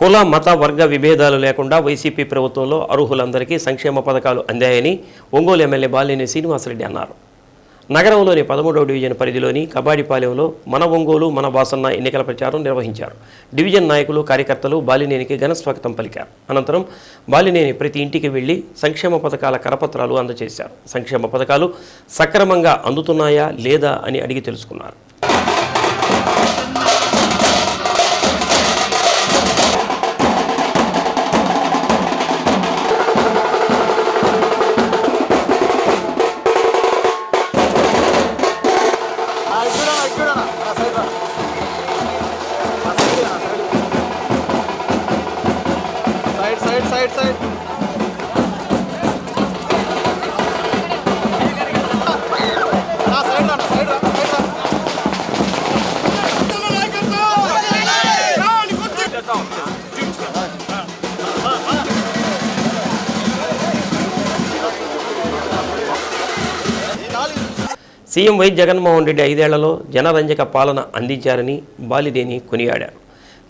కుల మత వర్గ విభేదాలు లేకుండా వైసీపీ ప్రభుత్వంలో అర్హులందరికీ సంక్షేమ పథకాలు అందాయని ఒంగోలు ఎమ్మెల్యే బాలినేని శ్రీనివాసరెడ్డి అన్నారు. నగరంలోని పదమూడవ డివిజన్ పరిధిలోని కబాడిపాలెంలో మన ఒంగోలు మన వాసన్న ఎన్నికల ప్రచారం నిర్వహించారు. డివిజన్ నాయకులు కార్యకర్తలు బాలినేనికి ఘన స్వాగతం పలికారు. అనంతరం బాలినేని ప్రతి ఇంటికి వెళ్ళి సంక్షేమ పథకాల కరపత్రాలు అందజేశారు. సంక్షేమ పథకాలు సక్రమంగా అందుతున్నాయా లేదా అని అడిగి తెలుసుకున్నారు. Side side. CM Y Jaganmohan Reddy ఐదేళ్ళలో జనరంజక పాలన అందించారని బాలిదేని కొనియాడారు.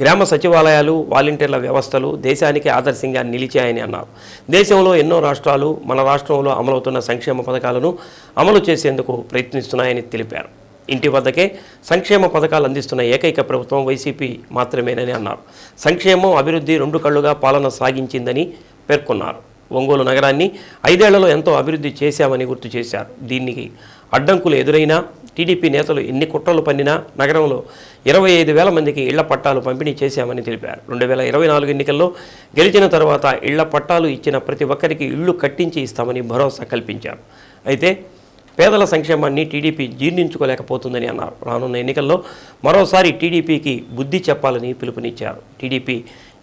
గ్రామ సచివాలయాలు వాలంటీర్ల వ్యవస్థలు దేశానికి ఆదర్శంగా నిలిచాయని అన్నారు. దేశంలో ఎన్నో రాష్ట్రాలు మన రాష్ట్రంలో అమలవుతున్న సంక్షేమ పథకాలను అమలు చేసేందుకు ప్రయత్నిస్తున్నాయని తెలిపారు. ఇంటి వద్దకే సంక్షేమ పథకాలు అందిస్తున్న ఏకైక ప్రభుత్వం వైసీపీ మాత్రమేనని అన్నారు. సంక్షేమం అభివృద్ధి రెండు కళ్ళుగా పాలన సాగించిందని పేర్కొన్నారు. ఒంగోలు నగరాన్ని ఐదేళ్ళలో ఎంతో అభివృద్ధి చేశామని గుర్తు చేశారు. దీనికి అడ్డంకులు ఎదురైనా టీడీపీ నేతలు ఎన్ని కుట్రలు పన్నినా నగరంలో ఇరవై ఐదు వేల మందికి ఇళ్ళ పట్టాలు పంపిణీ చేశామని తెలిపారు. రెండు వేల ఇరవై నాలుగు ఎన్నికల్లో గెలిచిన తర్వాత ఇళ్ళ పట్టాలు ఇచ్చిన ప్రతి ఒక్కరికి ఇళ్ళు కట్టించి ఇస్తామని భరోసా కల్పించారు. అయితే పేదల సంక్షేమాన్ని టీడీపీ జీర్ణించుకోలేకపోతుందని అన్నారు. రానున్న ఎన్నికల్లో మరోసారి టీడీపీకి బుద్ధి చెప్పాలని పిలుపునిచ్చారు. టీడీపీ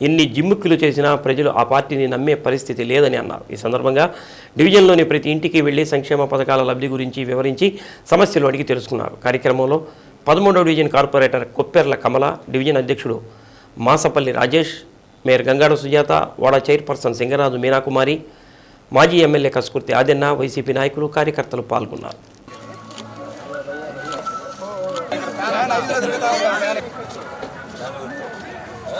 ఎన్ని జిమ్ముక్కులు చేసినా ప్రజలు ఆ పార్టీని నమ్మే పరిస్థితి లేదని అన్నారు. ఈ సందర్భంగా డివిజన్లోని ప్రతి ఇంటికి వెళ్ళి సంక్షేమ పథకాల లబ్ధి గురించి వివరించి సమస్యలు అడిగి తెలుసుకున్నారు. కార్యక్రమంలో పదమూడవ division corporator Kopperla Kamala division అధ్యక్షుడు మాసపల్లి రాజేష్ మేయర్ గంగాడ సుజాత వాడా చైర్పర్సన్ సింగరాజు మీనాకుమారి మాజీ ఎమ్మెల్యే కసుకుర్తి ఆదెన్న వైసీపీ నాయకులు కార్యకర్తలు పాల్గొన్నారు.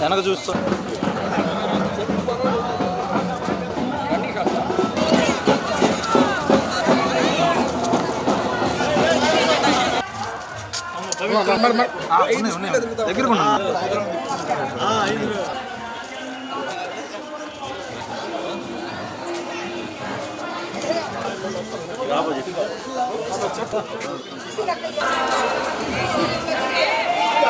వెనక చూస్తా. దగ్గర